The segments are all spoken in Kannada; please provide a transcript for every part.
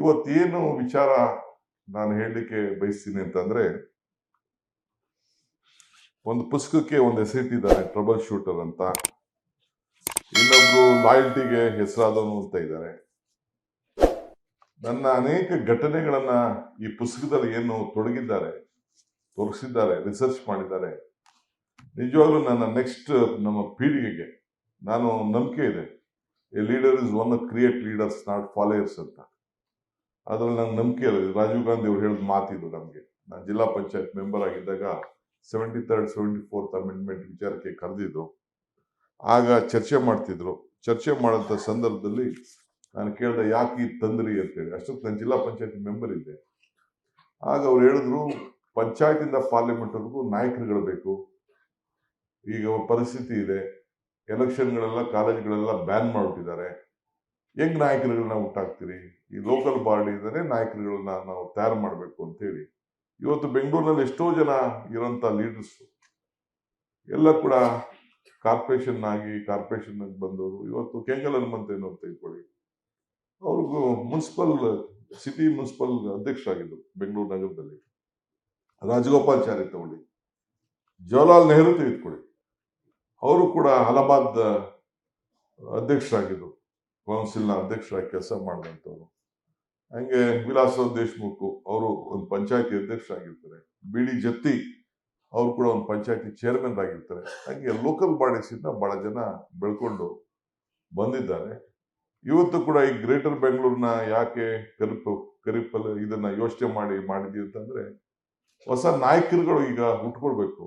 ಇವತ್ತೇನು ವಿಚಾರ ನಾನು ಹೇಳಲಿಕ್ಕೆ ಬಯಸ್ತೀನಿ ಅಂತಂದ್ರೆ, ಒಂದು ಪುಸ್ತಕಕ್ಕೆ ಒಂದು ಹೆಸರಿಟ್ಟಿದ್ದಾರೆ ಟ್ರಬಲ್ ಶೂಟರ್ ಅಂತ. ಇನ್ನೊಬ್ರು ಲಾಯಲ್ಟಿಗೆ ಹೆಸರಾದವನು ಅಂತ ಇದ್ದಾರೆ. ನನ್ನ ಅನೇಕ ಘಟನೆಗಳನ್ನ ಈ ಪುಸ್ತಕದಲ್ಲಿ ಏನು ತೊಡಗಿದ್ದಾರೆ, ತೋರಿಸಿದ್ದಾರೆ ರಿಸರ್ಚ್ ಮಾಡಿದ್ದಾರೆ. ನಿಜವಾಗ್ಲೂ ನನ್ನ ನೆಕ್ಸ್ಟ್ ನಮ್ಮ ಪೀಳಿಗೆಗೆ ನಾನು ನಂಬಿಕೆ ಇದೆ. A leader is one create leaders not followers ಅಂತ. ಅದ್ರಲ್ಲಿ ನಂಗೆ ನಂಬಿಕೆ ಇಲ್ಲ. ರಾಜೀವ್ ಗಾಂಧಿ ಅವ್ರು ಹೇಳಿದ ಮಾತಿದ್ರು ನಮಗೆ. ನಾನು ಜಿಲ್ಲಾ ಪಂಚಾಯತ್ ಮೆಂಬರ್ ಆಗಿದ್ದಾಗ seventy third seventy fourth amendment ವಿಚಾರಕ್ಕೆ ಕರೆದಿದ್ದು. ಆಗ ಚರ್ಚೆ ಮಾಡ್ತಿದ್ರು. ಚರ್ಚೆ ಮಾಡೋಂಥ ಸಂದರ್ಭದಲ್ಲಿ ನಾನು ಕೇಳಿದೆ, ಯಾಕೆ ಈ ತಂದ್ರಿ ಅಂತೇಳಿ. ಅಷ್ಟೊತ್ತು ನಾನು ಜಿಲ್ಲಾ ಪಂಚಾಯತ್ ಮೆಂಬರ್ ಇದ್ದೆ. ಆಗ ಅವ್ರು ಹೇಳಿದ್ರು, ಪಂಚಾಯತಿಂದ ಪಾರ್ಲಿಮೆಂಟ್ವರೆಗೂ ನಾಯಕರುಗಳು ಬೇಕು. ಈಗ ಪರಿಸ್ಥಿತಿ ಇದೆ. ಎಲೆಕ್ಷನ್ಗಳೆಲ್ಲ ಕಾಲೇಜ್ಗಳೆಲ್ಲ ಬ್ಯಾನ್ ಮಾಡಿಬಿಟ್ಟಿದ್ದಾರೆ. ಹೆಂಗ್ ನಾಯಕರುಗಳನ್ನ ಹುಟ್ಟಾಕ್ತೀರಿ, ಈ ಲೋಕಲ್ ಬಾಡಿಯಿಂದನೇ ನಾಯಕರುಗಳನ್ನ ನಾವು ತಯಾರು ಮಾಡಬೇಕು ಅಂತೇಳಿ. ಇವತ್ತು ಬೆಂಗಳೂರಿನಲ್ಲಿ ಎಷ್ಟೋ ಜನ ಇರೋಂಥ ಲೀಡರ್ಸ್ ಎಲ್ಲ ಕೂಡ ಕಾರ್ಪೊರೇಷನ್ ಆಗಿ ಕಾರ್ಪೊರೇಷನ್ ಬಂದವರು ಇವತ್ತು ಕೆಂಗಲ್ ಹನುಮಂತ ಏನೋ ತೆಗೆದುಕೊಳ್ಳಿ. ಅವ್ರಿಗೂ ಮುನ್ಸಿಪಲ್ ಸಿಟಿ ಮುನ್ಸಿಪಲ್ ಅಧ್ಯಕ್ಷರಾಗಿದ್ದರು ಬೆಂಗಳೂರು ನಗರದಲ್ಲಿ. ರಾಜಗೋಪಾಲಾಚಾರ್ಯ ತಗೊಳ್ಳಿ. ಜವಾಹರ್ಲಾಲ್ ನೆಹರು ತೆಗೆದುಕೊಳ್ಳಿ. ಅವರು ಕೂಡ ಅಲಹಾಬಾದ್ ಅಧ್ಯಕ್ಷರಾಗಿದ್ದರು ಕೌನ್ಸಿಲ್ನ ಅಧ್ಯಕ್ಷರಾಗಿ ಕೆಲಸ ಮಾಡಿದಂಥವ್ರು ಹಂಗೆ ವಿಲಾಸ ದೇಶ್ಮುಖ್, ಅವರು ಒಂದು ಪಂಚಾಯತಿ ಅಧ್ಯಕ್ಷರಾಗಿರ್ತಾರೆ ಬಿ ಡಿ ಜತ್ತಿ, ಅವರು ಕೂಡ ಒಂದು ಪಂಚಾಯತಿ ಚೇರ್ಮನ್ ಆಗಿರ್ತಾರೆ. ಹಂಗೆ ಲೋಕಲ್ ಬಾಡೀಸಿಂದ ಬಹಳ ಜನ ಬೆಳ್ಕೊಂಡು ಬಂದಿದ್ದಾರೆ. ಇವತ್ತು ಕೂಡ ಈ ಗ್ರೇಟರ್ ಬೆಂಗಳೂರಿನ ಯಾಕೆ ಕರಿಪ ಕರಿಪಲ್ ಇದನ್ನ ಯೋಚನೆ ಮಾಡಿ ಮಾಡಿದ್ವಿ ಅಂತಂದ್ರೆ, ಹೊಸ ನಾಯಕರುಗಳು ಈಗ ಹುಟ್ಕೊಳ್ಬೇಕು.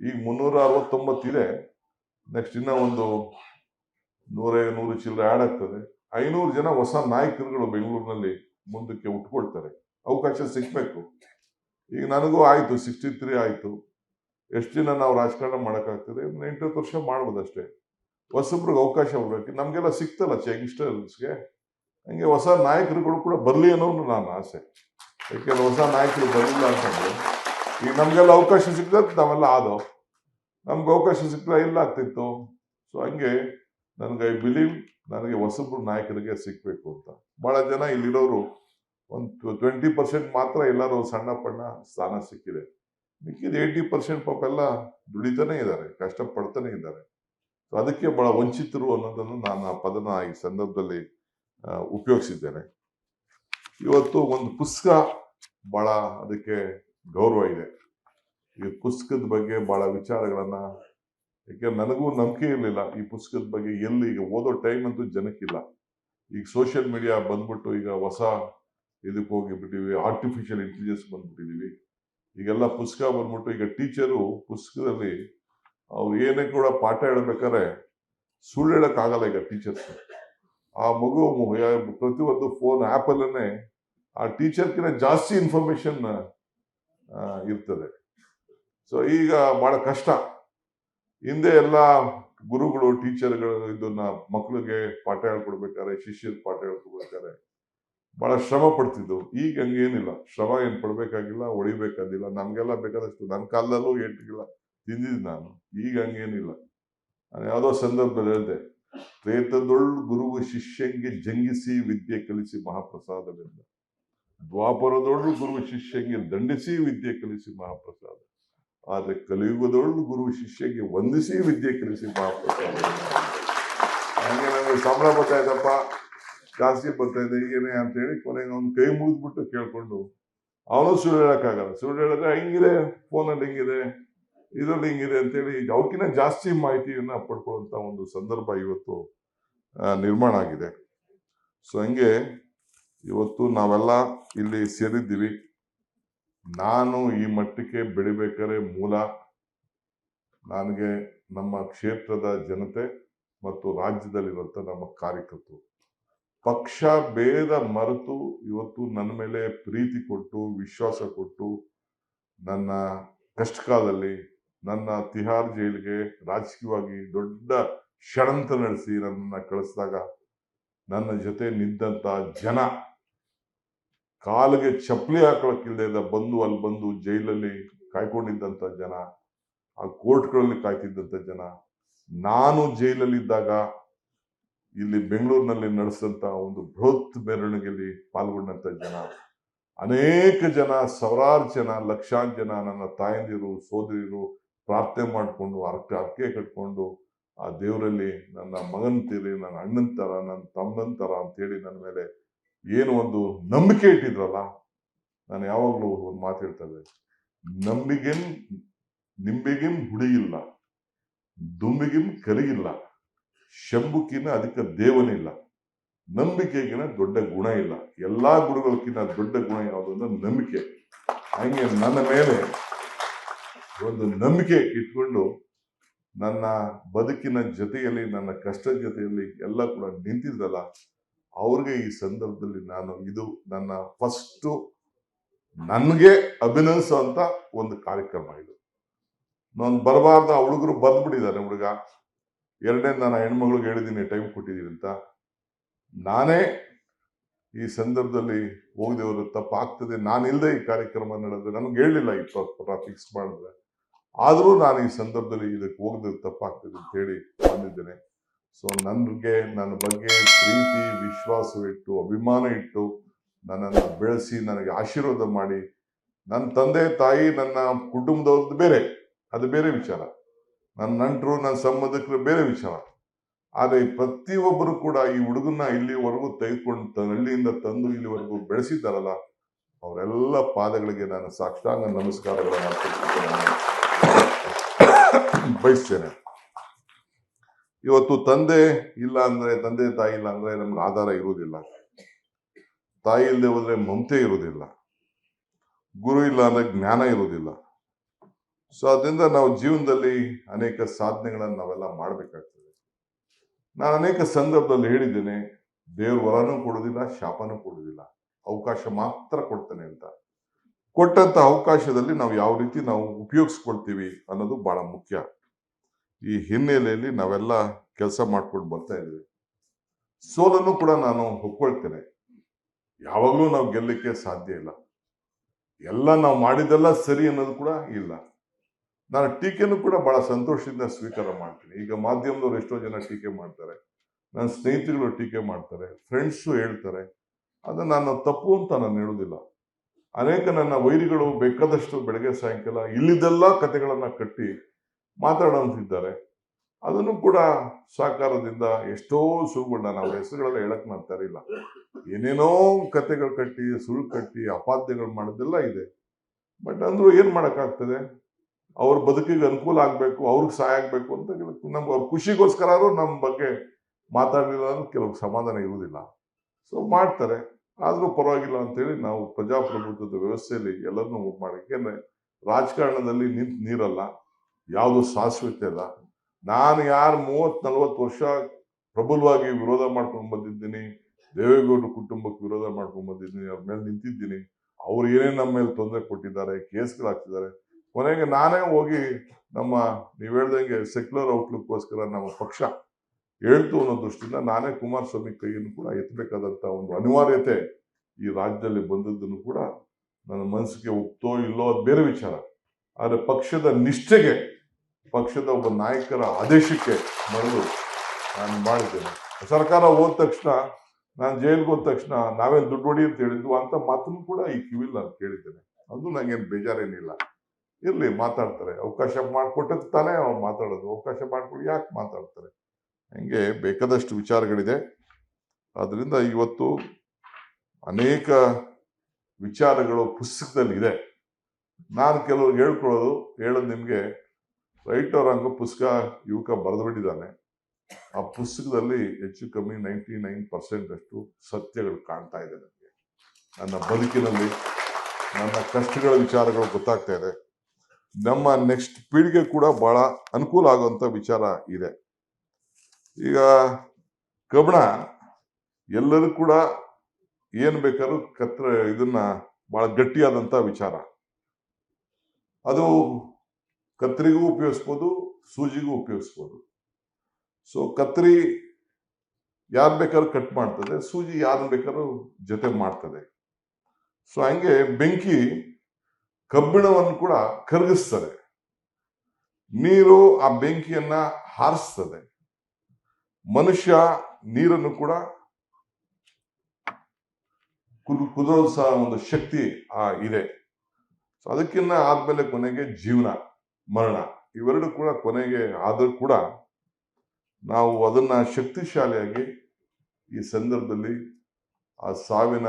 ಈಗ ಮುನ್ನೂರ ಅರವತ್ತೊಂಬತ್ತಿದೆ ನೆಕ್ಸ್ಟ್ ಇನ್ನ ಒಂದು ನೂರ ನೂರು ಚಿಲ್ಲರೆ ಆಡ್ ಆಗ್ತದೆ. ಐನೂರು ಜನ ಹೊಸ ನಾಯಕರುಗಳು ಬೆಂಗಳೂರಿನಲ್ಲಿ ಮುಂದಕ್ಕೆ ಉಟ್ಕೊಳ್ತಾರೆ. ಅವಕಾಶ ಸಿಗಬೇಕು. ಈಗ ನನಗೂ ಆಯಿತು ಸಿಕ್ಸ್ಟಿ ತ್ರೀ ಆಯಿತು. ಎಷ್ಟು ದಿನ ನಾವು ರಾಜಕಾರಣ ಮಾಡೋಕ್ಕಾಗ್ತದೆ? ಎಂಟತ್ತು ವರ್ಷ ಮಾಡ್ಬೋದು ಅಷ್ಟೇ ಹೊಸಬ್ರಿಗೆ ಅವಕಾಶ ಬರಬೇಕು ನಮಗೆಲ್ಲ ಸಿಕ್ತಲ್ಲ ಯಂಗ್ಸ್ಟರ್ಸ್ಗೆ ಹಂಗೆ ಹೊಸ ನಾಯಕರುಗಳು ಕೂಡ ಬರಲಿ ಅನ್ನೋನು ನಾನು ಆಸೆ. ಯಾಕೆಂದ್ರೆ ಹೊಸ ನಾಯಕರು ಬರಲಿಲ್ಲ ಅಂತಂದ್ರೆ ಈಗ ನಮಗೆಲ್ಲ ಅವಕಾಶ ಸಿಕ್ತದೆ ನಾವೆಲ್ಲ ಆದೋ. ನಮ್ಗೆ ಅವಕಾಶ ಸಿಕ್ತಾ ಇಲ್ಲ ಆಗ್ತಿತ್ತು. ಸೊ ಹಂಗೆ ನನಗೆ ಐ ಬಿಲೀವ್, ನನಗೆ ಹೊಸಬ್ರು ನಾಯಕರಿಗೆ ಸಿಕ್ಬೇಕು ಅಂತ. ಬಹಳ ಜನ ಇಲ್ಲಿರೋರು ಒಂದು ಟ್ವೆಂಟಿ ಪರ್ಸೆಂಟ್ ಮಾತ್ರ ಎಲ್ಲರೂ ಸಣ್ಣ ಪಣ್ಣ ಸ್ಥಾನ ಸಿಕ್ಕಿದೆ. ಮಿಕ್ಕಿದ ಏಯ್ಟಿ ಪರ್ಸೆಂಟ್ ಪಾಪ ಎಲ್ಲ ದುಡಿತಾನೆ ಇದ್ದಾರೆ, ಕಷ್ಟಪಡ್ತಾನೆ ಇದ್ದಾರೆ. ಸೊ ಅದಕ್ಕೆ ಬಹಳ ವಂಚಿತರು ಅನ್ನೋದನ್ನು ನಾನು ಆ ಪದನ ಈ ಸಂದರ್ಭದಲ್ಲಿ ಉಪಯೋಗಿಸಿದ್ದೇನೆ. ಇವತ್ತು ಒಂದು ಪುಸ್ತಕ ಬಹಳ ಅದಕ್ಕೆ ಗೌರವ ಇದೆ. ಈ ಪುಸ್ತಕದ ಬಗ್ಗೆ ಬಹಳ ವಿಚಾರಗಳನ್ನ ಯಾಕೆ ನನಗೂ ನಂಬಿಕೆ ಇರಲಿಲ್ಲ ಈ ಪುಸ್ತಕದ ಬಗ್ಗೆ ಎಲ್ಲಿ ಈಗ ಓದೋ ಟೈಮ್ ಅಂತೂ ಜನಕ್ಕಿಲ್ಲ. ಈಗ ಸೋಷಿಯಲ್ ಮೀಡಿಯಾ ಬಂದ್ಬಿಟ್ಟು ಈಗ ಹೊಸ ಇದಕ್ಕೆ ಹೋಗಿಬಿಟ್ಟಿವಿ ಆರ್ಟಿಫಿಷಿಯಲ್ ಇಂಟೆಲಿಜೆನ್ಸ್ ಬಂದ್ಬಿಟ್ಟಿದ್ದೀವಿ ಈಗೆಲ್ಲ ಪುಸ್ತಕ ಬಂದ್ಬಿಟ್ಟು ಈಗ ಟೀಚರು ಪುಸ್ತಕದಲ್ಲಿ ಅವ್ರು ಏನೇ ಕೂಡ ಪಾಠ ಹೇಳಬೇಕಾದ್ರೆ ಸುಳ್ಳು ಹೇಳೋಕ್ಕಾಗಲ್ಲ ಈಗ ಟೀಚರ್ಸ್ ಆ ಮಗು ಪ್ರತಿಯೊಂದು ಫೋನ್ ಆ್ಯಪಲ್ಲೇ ಆ ಟೀಚರ್ಗಿಂತ ಜಾಸ್ತಿ ಇನ್ಫಾರ್ಮೇಶನ್ ಇರ್ತದೆ. ಸೊ ಈಗ ಭಾಳ ಕಷ್ಟ. ಹಿಂದೆ ಎಲ್ಲ ಗುರುಗಳು ಟೀಚರ್ಗಳು ಇದನ್ನ ಮಕ್ಕಳಿಗೆ ಪಾಠ ಹೇಳ್ಕೊಡ್ಬೇಕಾರೆ ಶಿಷ್ಯರ ಪಾಠ ಹೇಳ್ಕೊಡ್ಬೇಕಾರೆ ಬಹಳ ಶ್ರಮ ಪಡ್ತಿದ್ವು ಈಗ ಹಂಗೇನಿಲ್ಲ ಶ್ರಮ ಏನ್ ಪಡ್ಬೇಕಾಗಿಲ್ಲ, ಹೊಡಿಬೇಕಾದಿಲ್ಲ. ನಮ್ಗೆಲ್ಲ ಬೇಕಾದಷ್ಟು ನನ್ನ ಕಾಲದಲ್ಲೂ ಏಟಿಗಿಲ್ಲ ತಿಂದಿದ್ದು ನಾನು. ಈಗ ಹಂಗೇನಿಲ್ಲ ನಾನು ಯಾವುದೋ ಸಂದರ್ಭದಲ್ಲಿ ಹೇಳಿದೆ ಪ್ರೇತದೊಳ್ ಗುರುವು ಶಿಷ್ಯಂಗೆ ಜಂಗಿಸಿ ವಿದ್ಯೆ ಕಲಿಸಿ ಮಹಾಪ್ರಸಾದವೆಂದ. ದ್ವಾಪರದೊಳು ಗುರು ಶಿಷ್ಯಂಗೆ ದಂಡಿಸಿ ವಿದ್ಯೆ ಕಲಿಸಿ ಮಹಾಪ್ರಸಾದ. ಆದ್ರೆ ಕಲಿಯುಗದೊಳು ಗುರು ಶಿಷ್ಯಗೆ ವಂದಿಸಿ ವಿದ್ಯೆ ಕಲಿಸಿ ಹಂಗೆ ನನಗೆ ಸಂಬಳ ಬರ್ತಾ ಇದ್ದಪ್ಪ ಜಾಸ್ತಿ ಬರ್ತಾ ಇದೆ, ಈಗೇನೆ ಅಂತ ಹೇಳಿ ಕೊನೆಗೆ ಒಂದು ಕೈ ಮುಗಿದ್ಬಿಟ್ಟು ಕೇಳ್ಕೊಂಡು ಅವನು ಸುಳ್ಳು ಹೇಳೋಕ್ಕಾಗಲ್ಲ. ಸುಳ್ಳು ಹೇಳಿದ್ರೆ ಹಿಂಗಿದೆ? ಫೋನಲ್ಲಿ ಹಿಂಗಿದೆ? ಇದರಲ್ಲಿ ಹಿಂಗಿದೆ ಅಂತೇಳಿ ಅವಕ್ಕಿಂತ ಜಾಸ್ತಿ ಮಾಹಿತಿಯನ್ನ ಪಡ್ಕೊಳ್ಳುವಂಥ ಒಂದು ಸಂದರ್ಭ ಇವತ್ತು ನಿರ್ಮಾಣ ಆಗಿದೆ. ಸೊ ಹಂಗೆ ಇವತ್ತು ನಾವೆಲ್ಲ ಇಲ್ಲಿ ಸೇರಿದ್ದೀವಿ. ನಾನು ಈ ಮಟ್ಟಕ್ಕೆ ಬೆಳಿಬೇಕಾದ್ರೆ ಮೂಲ ನನಗೆ ನಮ್ಮ ಕ್ಷೇತ್ರದ ಜನತೆ ಮತ್ತು ರಾಜ್ಯದಲ್ಲಿರುವಂಥ ನಮ್ಮ ಕಾರ್ಯಕರ್ತರು. ಪಕ್ಷ ಭೇದ ಮರೆತು ಇವತ್ತು ನನ್ನ ಮೇಲೆ ಪ್ರೀತಿ ಕೊಟ್ಟು, ವಿಶ್ವಾಸ ಕೊಟ್ಟು, ನನ್ನ ಕಷ್ಟಕಾಲದಲ್ಲಿ ನನ್ನ ತಿಹಾರ್ ಜೈಲಿಗೆ ರಾಜಕೀಯವಾಗಿ ದೊಡ್ಡ ಷಡಂತ ನಡೆಸಿ ನನ್ನನ್ನು ಕಳಿಸಿದಾಗ ನನ್ನ ಜೊತೆ ನಿಂತ ಜನ ಕಾಲಿಗೆ ಚಪ್ಪಲಿ ಹಾಕೊಳಕ್ಕಿಲ್ಲದೆ ಇದ್ದ ಬಂದು, ಅಲ್ಲಿ ಬಂದು ಜೈಲಲ್ಲಿ ಕಾಯ್ಕೊಂಡಿದ್ದಂಥ ಜನ, ಆ ಕೋರ್ಟ್ಗಳಲ್ಲಿ ಕಾಯ್ತಿದ್ದಂಥ ಜನ, ನಾನು ಜೈಲಲ್ಲಿದ್ದಾಗ ಇಲ್ಲಿ ಬೆಂಗಳೂರಿನಲ್ಲಿ ನಡೆಸಿದಂತ ಒಂದು ಬೃಹತ್ ಮೆರವಣಿಗೆಯಲ್ಲಿ ಪಾಲ್ಗೊಂಡಂತ ಜನ. ಅನೇಕ ಜನ, ಸಾವಿರಾರು ಜನ ಲಕ್ಷಾಂತ ಜನ ನನ್ನ ತಾಯಂದಿರು, ಸೋದರಿರು ಪ್ರಾರ್ಥನೆ ಮಾಡಿಕೊಂಡು, ಅರ್ಕೆ ಅರ್ಕೆ ಕಟ್ಕೊಂಡು, ಆ ದೇವರಲ್ಲಿ ನನ್ನ ಮಗನ ತೀರಿ ನನ್ನ ಅಣ್ಣನ ತರ, ನನ್ನ ತಮ್ಮನ ತರ ಅಂತೇಳಿ ನನ್ನ ಮೇಲೆ ಏನು ಒಂದು ನಂಬಿಕೆ ಇಟ್ಟಿದ್ರಲ್ಲ, ನಾನು ಯಾವಾಗಲೂ ಒಂದು ಮಾತು ಹೇಳ್ತಾ ಇದ್ದೆ ನಂಬಿಗೆನ್ ನಿಂಬೆಗಿನ್ ಹುಡಿಯಿಲ್ಲ, ದುಂಬಿಗಿನ್ ಕರಿಗಿಲ್ಲ ಶಂಭುಕಿನ ಅಧಿಕ ದೇವನಿಲ್ಲ ನಂಬಿಕೆಗಿನ ದೊಡ್ಡ ಗುಣ ಇಲ್ಲ, ಎಲ್ಲಾ ಗುಣಗಳಕ್ಕಿಂತ ದೊಡ್ಡ ಗುಣ ಯಾವುದು ಅಂದ್ರೆ ನಂಬಿಕೆ. ಹಂಗೆ ನನ್ನ ಮೇಲೆ ಒಂದು ನಂಬಿಕೆ ಇಟ್ಕೊಂಡು ನನ್ನ ಬದುಕಿನ ಜೊತೆಯಲ್ಲಿ, ನನ್ನ ಕಷ್ಟದ ಜೊತೆಯಲ್ಲಿ ಎಲ್ಲ ಕೂಡ ನಿಂತಿದ್ರಲ್ಲ ಅವ್ರಿಗೆ ಈ ಸಂದರ್ಭದಲ್ಲಿ ನಾನು ಇದು ನನ್ನ ಫಸ್ಟ್ ನನಗೆ ಅಭಿನಯಿಸುವಂತ ಒಂದು ಕಾರ್ಯಕ್ರಮ ಇದು. ನಾನು ಬರಬಾರ್ದ ಆ ಹುಡುಗರು ಬಂದ್ಬಿಟ್ಟಿದ್ದಾನೆ ಹುಡುಗ. ಎರಡನೇ ನಾನು ಹೆಣ್ಮಗಳಿಗೆ ಹೇಳಿದ್ದೀನಿ ಟೈಮ್ ಕೊಟ್ಟಿದ್ದೀನಿ ಅಂತ. ನಾನೇ ಈ ಸಂದರ್ಭದಲ್ಲಿ ಹೋಗಿದೆವರು ತಪ್ಪಾಗ್ತದೆ. ನಾನು ಇಲ್ಲದೆ ಈ ಕಾರ್ಯಕ್ರಮ ನಡೆದ್ರೆ ನನಗೆ ಹೇಳಿಲ್ಲ ಈ ಫಿಕ್ಸ್ ಮಾಡಿದ್ರೆ. ಆದರೂ ನಾನು ಈ ಸಂದರ್ಭದಲ್ಲಿ ಇದಕ್ಕೆ ಹೋಗದೆ ತಪ್ಪಾಗ್ತದೆ ಅಂತ ಹೇಳಿ ಬಂದಿದ್ದೇನೆ. ಸೊ ನನಗೆ, ನನ್ನ ಬಗ್ಗೆ ಪ್ರೀತಿ, ವಿಶ್ವಾಸವಿಟ್ಟು, ಅಭಿಮಾನ ಇಟ್ಟು ನನ್ನನ್ನು ಬೆಳೆಸಿ, ನನಗೆ ಆಶೀರ್ವಾದ ಮಾಡಿ ನನ್ನ ತಂದೆ, ತಾಯಿ, ನನ್ನ ಕುಟುಂಬದವ್ರದ್ದು ಬೇರೆ. ಅದು ಬೇರೆ ವಿಚಾರ. ನನ್ನ ನಂಟರು ನನ್ನ ಸಂಬಂಧಿಕರು ಬೇರೆ ವಿಚಾರ. ಆದರೆ ಪ್ರತಿಯೊಬ್ಬರು ಕೂಡ ಈ ಹುಡುಗನ ಇಲ್ಲಿವರೆಗೂ ತೆಗೆದುಕೊಂಡು ತ- ಹಳ್ಳಿಯಿಂದ ತಂದು ಇಲ್ಲಿವರೆಗೂ ಬೆಳೆಸಿದ್ದಾರಲ್ಲ, ಅವರೆಲ್ಲ ಪಾದಗಳಿಗೆ ನಾನು ಸಾಕ್ಷಾಂಗ ನಮಸ್ಕಾರಗಳನ್ನು ಬಯಸ್ತೇನೆ. ಇವತ್ತು ತಂದೆ ಇಲ್ಲ ಅಂದ್ರೆ, ತಂದೆ ತಾಯಿ ಇಲ್ಲ ಅಂದ್ರೆ ನಮ್ಗೆ ಆಧಾರ ಇರುವುದಿಲ್ಲ. ತಾಯಿ ಇಲ್ಲದೆ ಹೋದ್ರೆ ಮಮತೆ ಇರುವುದಿಲ್ಲ. ಗುರು ಇಲ್ಲ ಅಂದ್ರೆ ಜ್ಞಾನ ಇರುವುದಿಲ್ಲ. ಸೊ ಅದರಿಂದ ನಾವು ಜೀವನದಲ್ಲಿ ಅನೇಕ ಸಾಧನೆಗಳನ್ನು ನಾವೆಲ್ಲ ಮಾಡಬೇಕಾಗ್ತದೆ. ನಾನು ಅನೇಕ ಸಂದರ್ಭದಲ್ಲಿ ಹೇಳಿದ್ದೇನೆ, ದೇವ್ರ ವರನೂ ಕೊಡೋದಿಲ್ಲ ಶಾಪನೂ ಕೊಡೋದಿಲ್ಲ ಅವಕಾಶ ಮಾತ್ರ ಕೊಡ್ತಾನೆ ಅಂತ. ಕೊಟ್ಟಂತ ಅವಕಾಶದಲ್ಲಿ ನಾವು ಯಾವ ರೀತಿ ನಾವು ಉಪಯೋಗಿಸ್ಕೊಳ್ತೀವಿ ಅನ್ನೋದು ಬಹಳ ಮುಖ್ಯ. ಈ ಹಿನ್ನೆಲೆಯಲ್ಲಿ ನಾವೆಲ್ಲ ಕೆಲಸ ಮಾಡ್ಕೊಂಡು ಬರ್ತಾ ಇದ್ದೀವಿ. ಸೋಲನ್ನು ಕೂಡ ನಾನು ಒಪ್ಕೊಳ್ತೇನೆ. ಯಾವಾಗಲೂ ನಾವು ಗೆಲ್ಲಕ್ಕೆ ಸಾಧ್ಯ ಇಲ್ಲ. ಎಲ್ಲ ನಾವು ಮಾಡಿದೆಲ್ಲ ಸರಿ ಅನ್ನೋದು ಕೂಡ ಇಲ್ಲ. ನಾನು ಟೀಕೆನೂ ಕೂಡ ಬಹಳ ಸಂತೋಷದಿಂದ ಸ್ವೀಕಾರ ಮಾಡ್ತೀನಿ. ಈಗ ಮಾಧ್ಯಮದವ್ರು ಎಷ್ಟೋ ಜನ ಟೀಕೆ ಮಾಡ್ತಾರೆ. ನನ್ನ ಸ್ನೇಹಿತರುಗಳು ಟೀಕೆ ಮಾಡ್ತಾರೆ. ಫ್ರೆಂಡ್ಸು ಹೇಳ್ತಾರೆ. ಅದು ನಾನು ತಪ್ಪು ಅಂತ ನಾನು ಹೇಳೋದಿಲ್ಲ ಅನೇಕ ನನ್ನ ವೈರಿಗಳು ಬೇಕಾದಷ್ಟು ಬೆಳಗ್ಗೆ ಸಾಯಂಕಾಲ ಇಲ್ಲಿದ್ದೆಲ್ಲ ಕತೆಗಳನ್ನ ಕಟ್ಟಿ ಮಾತಾಡೋಂತಿದ್ದಾರೆ ಅದನ್ನು ಕೂಡ ಸಹಕಾರದಿಂದ ಎಷ್ಟೋ ಸುಳ್ಳುಗಳನ್ನ ನಾವು ಹೆಸರುಗಳೆಲ್ಲ ಹೇಳಕ್ ನಾನು ತರಿಲ್ಲ. ಏನೇನೋ ಕತೆಗಳು ಕಟ್ಟಿ, ಸುಳ್ಳು ಕಟ್ಟಿ, ಅಪಾದ್ಯಗಳು ಮಾಡೋದೆಲ್ಲ ಇದೆ. ಬಟ್ ಅಂದ್ರೆ ಏನ್ ಮಾಡೋಕ್ಕಾಗ್ತದೆ? ಅವ್ರ ಬದುಕಿಗೆ ಅನುಕೂಲ ಆಗ್ಬೇಕು, ಅವ್ರಿಗೆ ಸಹಾಯ ಆಗ್ಬೇಕು ಅಂತ ನಮ್ಗೆ ಅವ್ರ ಖುಷಿಗೋಸ್ಕರ ನಮ್ಮ ಬಗ್ಗೆ ಮಾತಾಡಲಿಲ್ಲ ಅಂದ್ರೆ ಕೆಲವು ಸಮಾಧಾನ ಇರುವುದಿಲ್ಲ. ಸೊ ಮಾಡ್ತಾರೆ. ಆದ್ರೂ ಪರವಾಗಿಲ್ಲ ಅಂತೇಳಿ ನಾವು ಪ್ರಜಾಪ್ರಭುತ್ವದ ವ್ಯವಸ್ಥೆಯಲ್ಲಿ ಎಲ್ಲರನ್ನೂ ಮಾಡಿ ಯಾಕೆಂದ್ರೆ ರಾಜಕಾರಣದಲ್ಲಿ ನಿಂತು ನೀರಲ್ಲ. ಯಾವುದು ಶಾಶ್ವತ ಇಲ್ಲ. ನಾನು ಯಾರು ಮೂವತ್ ನಲ್ವತ್ತು ವರ್ಷ ಪ್ರಬಲವಾಗಿ ವಿರೋಧ ಮಾಡ್ಕೊಂಡು ಬಂದಿದ್ದೀನಿ, ದೇವೇಗೌಡರ ಕುಟುಂಬಕ್ಕೆ ವಿರೋಧ ಮಾಡ್ಕೊಂಡು ಬಂದಿದ್ದೀನಿ, ಅವ್ರ ಮೇಲೆ ನಿಂತಿದ್ದೀನಿ, ಅವ್ರು ಏನೇನು ನಮ್ಮ ಮೇಲೆ ತೊಂದರೆ ಕೊಟ್ಟಿದ್ದಾರೆ, ಕೇಸ್ಗಳು ಹಾಕ್ತಿದ್ದಾರೆ, ಕೊನೆಗೆ ನಾನೇ ಹೋಗಿ ನಮ್ಮ ನೀವು ಹೇಳ್ದಂಗೆ ಸೆಕ್ಯುಲರ್ ಔಟ್ಲುಕ್ಕೋಸ್ಕರ ನಮ್ಮ ಪಕ್ಷ ಹೇಳ್ತು ಅನ್ನೋ ದೃಷ್ಟಿಯಿಂದ ನಾನೇ ಕುಮಾರಸ್ವಾಮಿ ಕೈಯನ್ನು ಕೂಡ ಎತ್ತಬೇಕಾದಂಥ ಒಂದು ಅನಿವಾರ್ಯತೆ ಈ ರಾಜ್ಯದಲ್ಲಿ ಬಂದದ್ದನ್ನು ಕೂಡ ನನ್ನ ಮನಸ್ಸಿಗೆ ಒಪ್ತೋ ಇಲ್ಲೋ ಅದು ಬೇರೆ ವಿಚಾರ. ಆದರೆ ಪಕ್ಷದ ನಿಷ್ಠೆಗೆ, ಪಕ್ಷದ ಒಬ್ಬ ನಾಯಕರ ಆದೇಶಕ್ಕೆ ಮರಳು ನಾನು ಮಾಡಿದ್ದೇನೆ. ಸರ್ಕಾರ ಹೋದ ತಕ್ಷಣ, ನಾನು ಜೈಲ್ಗೆ ಹೋದ ತಕ್ಷಣ ನಾವೇನು ದುಡ್ಡು ಹೊಡಿ ಅಂತ ಹೇಳಿದ್ವು ಅಂತ ಮಾತನ್ನು ಕೂಡ ಈ ಕಿವಿಲ್ ನಾನು ಕೇಳಿದ್ದೇನೆ. ಅದು ನನಗೇನು ಬೇಜಾರೇನಿಲ್ಲ. ಇರಲಿ, ಮಾತಾಡ್ತಾರೆ. ಅವಕಾಶ ಮಾಡಿಕೊಟ್ಟದ್ದು ತಾನೇ ಅವ್ರು ಮಾತಾಡೋದು. ಅವಕಾಶ ಮಾಡಿಕೊಡಿ, ಯಾಕೆ ಮಾತಾಡ್ತಾರೆ? ಹಂಗೆ ಬೇಕಾದಷ್ಟು ವಿಚಾರಗಳಿದೆ. ಆದ್ರಿಂದ ಇವತ್ತು ಅನೇಕ ವಿಚಾರಗಳು ಪುಸ್ತಕದಲ್ಲಿ ಇದೆ ನಾನು ಕೆಲವ್ರು ಹೇಳ್ಕೊಳ್ಳೋದು, ಹೇಳೋದು ನಿಮಗೆ. ರೈಟರ್ ಅವ್ರ ಹಂಗ ಪುಸ್ತಕ ಯುವಕ ಬರೆದು ಬಿಟ್ಟಿದ್ದಾನೆ ಆ ಪುಸ್ತಕದಲ್ಲಿ ಹೆಚ್ಚು ಕಮ್ಮಿ ನೈಂಟಿ ನೈನ್ ಪರ್ಸೆಂಟ್ ಅಷ್ಟು ಸತ್ಯಗಳು ಕಾಣ್ತಾ ಇದೆ ನನಗೆ ನನ್ನ ಬದುಕಿನಲ್ಲಿ, ನನ್ನ ಕಷ್ಟಗಳ ವಿಚಾರಗಳು ಗೊತ್ತಾಗ್ತಾ ಇದೆ. ನಮ್ಮ ನೆಕ್ಸ್ಟ್ ಪೀಳಿಗೆ ಕೂಡ ಬಹಳ ಅನುಕೂಲ ಆಗುವಂತ ವಿಚಾರ ಇದೆ. ಈಗ ಕಬಣ ಎಲ್ಲರೂ ಕೂಡ ಏನು ಬೇಕಾದ್ರೂ ಕತ್ರ ಇದನ್ನ ಬಹಳ ಗಟ್ಟಿಯಾದಂತ ವಿಚಾರ. ಅದು ಕತ್ರಿಗೂ ಉಪಯೋಗಿಸ್ಬೋದು ಸೂಜಿಗೂ ಉಪಯೋಗಿಸ್ಬೋದು. ಸೊ ಕತ್ರಿ ಯಾರು ಬೇಕಾದ್ರೂ ಕಟ್ ಮಾಡ್ತದೆ ಸೂಜಿ ಯಾರು ಬೇಕಾದ್ರೂ ಜೊತೆ ಮಾಡ್ತದೆ. ಸೊ ಹಂಗೆ ಬೆಂಕಿ ಕಬ್ಬಿಣವನ್ನು ಕೂಡ ಕರಗಿಸ್ತದೆ. ನೀರು ಆ ಬೆಂಕಿಯನ್ನ ಹಾರಿಸ್ತದೆ. ಮನುಷ್ಯ ನೀರನ್ನು ಕೂಡ ಕುದು ಕುದಿರೋದು ಸಹ ಒಂದು ಶಕ್ತಿ ಆ ಇದೆ. ಸೊ ಅದಕ್ಕಿನ್ನ ಆದ್ಮೇಲೆ ಕೊನೆಗೆ ಜೀವನ, ಮರಣ. ಇವೆರಡು ಕೂಡ ಕೊನೆಗೆ ಆದರೂ ಕೂಡ ನಾವು ಅದನ್ನ ಶಕ್ತಿಶಾಲಿಯಾಗಿ ಈ ಸಂದರ್ಭದಲ್ಲಿ, ಆ ಸಾವಿನ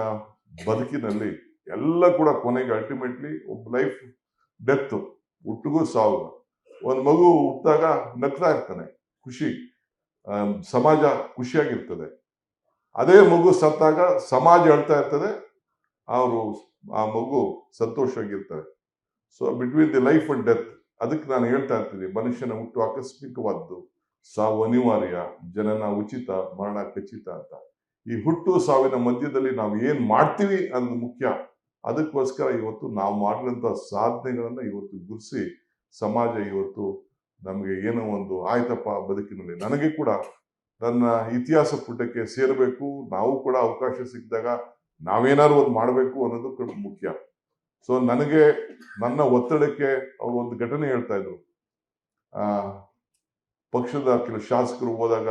ಬದುಕಿನಲ್ಲಿ ಎಲ್ಲ ಕೂಡ ಕೊನೆಗೆ ಅಲ್ಟಿಮೇಟ್ಲಿ ಒಬ್ಬ ಲೈಫ್ ಡೆತ್ ಹುಟ್ಟಿಗೂ ಸಾವು. ಒಂದು ಮಗು ಹುಟ್ಟಿದಾಗ ನಗ್ತಾ ಇರ್ತಾನೆ, ಖುಷಿ. ಸಮಾಜ ಖುಷಿಯಾಗಿರ್ತದೆ. ಅದೇ ಮಗು ಸತ್ತಾಗ ಸಮಾಜ ಅಳ್ತಾ ಇರ್ತದೆ ಅವರು ಆ ಮಗು ಸಂತೋಷವಾಗಿರ್ತಾರೆ. So between the life and death ಅದಕ್ಕೆ ನಾನು ಹೇಳ್ತಾ ಇರ್ತೀನಿ, ಮನುಷ್ಯನ ಹುಟ್ಟು ಆಕಸ್ಮಿಕವಾದ್ದು ಸಾವು ಅನಿವಾರ್ಯ, ಜನನ ಉಚಿತ, ಮರಣ ಖಚಿತ ಅಂತ. ಈ ಹುಟ್ಟು ಸಾವಿನ ಮಧ್ಯದಲ್ಲಿ ನಾವು ಏನ್ ಮಾಡ್ತೀವಿ ಅನ್ನೋದು ಮುಖ್ಯ. ಅದಕ್ಕೋಸ್ಕರ ಇವತ್ತು ನಾವು ಮಾಡಿದಂತ ಸಾಧನೆಗಳನ್ನ ಇವತ್ತು ಗುರುಸಿ ಸಮಾಜ ಇವತ್ತು ನಮಗೆ ಏನೋ ಒಂದು ಆಯ್ತಪ್ಪ ಬದುಕಿನಲ್ಲಿ. ನನಗೆ ಕೂಡ ನನ್ನ ಇತಿಹಾಸ ಪುಟಕ್ಕೆ ಸೇರಬೇಕು, ನಾವು ಕೂಡ ಅವಕಾಶ ಸಿಕ್ಕಿದಾಗ ನಾವೇನಾದ್ರು ಒಂದು ಮಾಡಬೇಕು ಅನ್ನೋದು ಮುಖ್ಯ. ಸೊ ನನಗೆ ನನ್ನ ಒತ್ತಡಕ್ಕೆ ಅವರು ಒಂದು ಘಟನೆ ಹೇಳ್ತಾ ಇದ್ರು. ಆ, ಪಕ್ಷದ ಕೆಲವು ಶಾಸಕರು ಹೋದಾಗ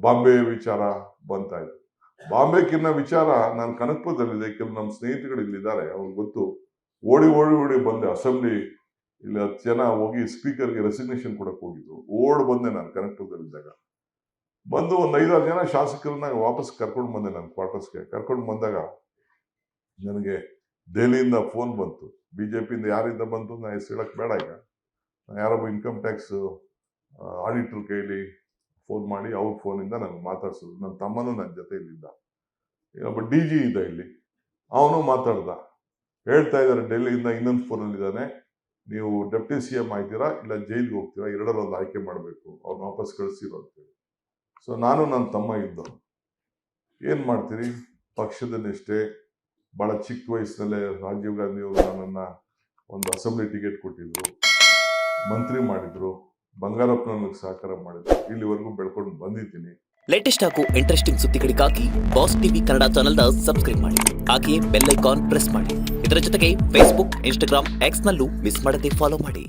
ಬಾಂಬೆ ವಿಚಾರ ಬಂತಾ ಇತ್ತು. ಬಾಂಬೆಕಿನ್ನ ವಿಚಾರ ನಾನು ಕನಕಪುರದಲ್ಲಿದೆ ಕೆಲವು ನಮ್ಮ ಸ್ನೇಹಿತರು ಇಲ್ಲಿದ್ದಾರೆ, ಅವ್ರಿಗೆ ಗೊತ್ತು. ಓಡಿ ಓಡಿ ಓಡಿ ಬಂದೆ, ಅಸೆಂಬ್ಲಿ ಇಲ್ಲಿ ಹತ್ತು ಜನ ಹೋಗಿ ಸ್ಪೀಕರ್ಗೆ ರೆಸಿಗ್ನೇಷನ್ ಕೊಡಕ್ಕೆ ಹೋಗಿದ್ರು. ಓಡ್ ಬಂದೆ ನಾನು ಕನಕಪುರದಲ್ಲಿದ್ದಾಗ. ಬಂದು ಒಂದು ಐದಾರು ಜನ ಶಾಸಕರನ್ನ ವಾಪಸ್ ಕರ್ಕೊಂಡು ಬಂದೆ ನನ್ನ ಕ್ವಾರ್ಟರ್ಸ್ಗೆ. ಕರ್ಕೊಂಡು ಬಂದಾಗ ನನಗೆ ದೆಹಲಿಯಿಂದ ಫೋನ್ ಬಂತು. ಬಿ ಜೆ ಪಿಯಿಂದ ಯಾರಿಂದ ಬಂತು ನಾನು ಹೆಸರು ಹೇಳಕ್ಕೆ ಬೇಡ ಈಗ. ಯಾರೊಬ್ಬ ಇನ್ಕಮ್ ಟ್ಯಾಕ್ಸ್ ಆಡಿಟ್ರ್ ಕೈಲಿ ಫೋನ್ ಮಾಡಿ ಅವ್ರ ಫೋನಿಂದ ನನಗೆ ಮಾತಾಡ್ಸಿದ್ರು. ನನ್ನ ತಮ್ಮನೂ ನನ್ನ ಜೊತೆ ಇಲ್ಲಿದ್ದ. ಒಬ್ಬ ಡಿ ಜಿ ಇದ್ದ ಇಲ್ಲಿ. ಅವನು ಮಾತಾಡ್ದ. ಹೇಳ್ತಾ ಇದ್ದಾರೆ ಡೆಲ್ಲಿಯಿಂದ ಇನ್ನೊಂದು ಫೋನಲ್ಲಿದ್ದಾನೆ ನೀವು ಡೆಪ್ಟಿ ಸಿ ಎಂ ಆಯ್ತೀರಾ ಇಲ್ಲ ಜೈಲಿಗೆ ಹೋಗ್ತೀರಾ? ಎರಡರಲ್ಲಿ ಒಂದು ಆಯ್ಕೆ ಮಾಡಬೇಕು. ಅವ್ರನ್ನ ವಾಪಸ್ ಕಳಿಸಿರೋ ಅಂತೇಳಿ ಸೊ ನಾನು ನನ್ನ ತಮ್ಮ ಇದ್ದು. ಏನು ಮಾಡ್ತೀರಿ? ಪಕ್ಷದ ಭಾಳ ಚಿಕ್ಕ ವಯಸ್ಸಿನಲ್ಲೇ ರಾಜೀವ್ ಗಾಂಧಿ ಅವರು ನನ್ನನ್ನು ಒಂದು ಅಸೆಂಬ್ಲಿ ಟಿಕೆಟ್ ಕೊಟ್ಟಿದ್ರು. ಮಂತ್ರಿ ಮಾಡಿದ್ರು. ಬಂಗಾರಪ್ಪ ನನಗೆ ಸಹಕಾರ ಮಾಡಿದ್ರು. ಇಲ್ಲಿವರೆಗೂ ಬೆಳ್ಕೊಂಡು ಬಂದಿದ್ದೀನಿ. ಲೇಟೆಸ್ಟ್ ಹಾಗೂ ಇಂಟ್ರೆಸ್ಟಿಂಗ್ ಸುದ್ದಿಗಳಿಗಾಗಿ ಬಾಸ್ ಟಿವಿ ಕನ್ನಡ ಚಾನೆಲ್ನ ಸಬ್ಸ್ಕ್ರೈಬ್ ಮಾಡಿ. ಹಾಗೆಯೇ ಬೆಲ್ ಐಕಾನ್ ಪ್ರೆಸ್ ಮಾಡಿ. ಇದರ ಜೊತೆಗೆ ಫೇಸ್ಬುಕ್ ಇನ್ಸ್ಟಾಗ್ರಾಮ್ ಎಕ್ಸ್ನಲ್ಲೂ ಮಿಸ್ ಮಾಡದೆ ಫಾಲೋ ಮಾಡಿ.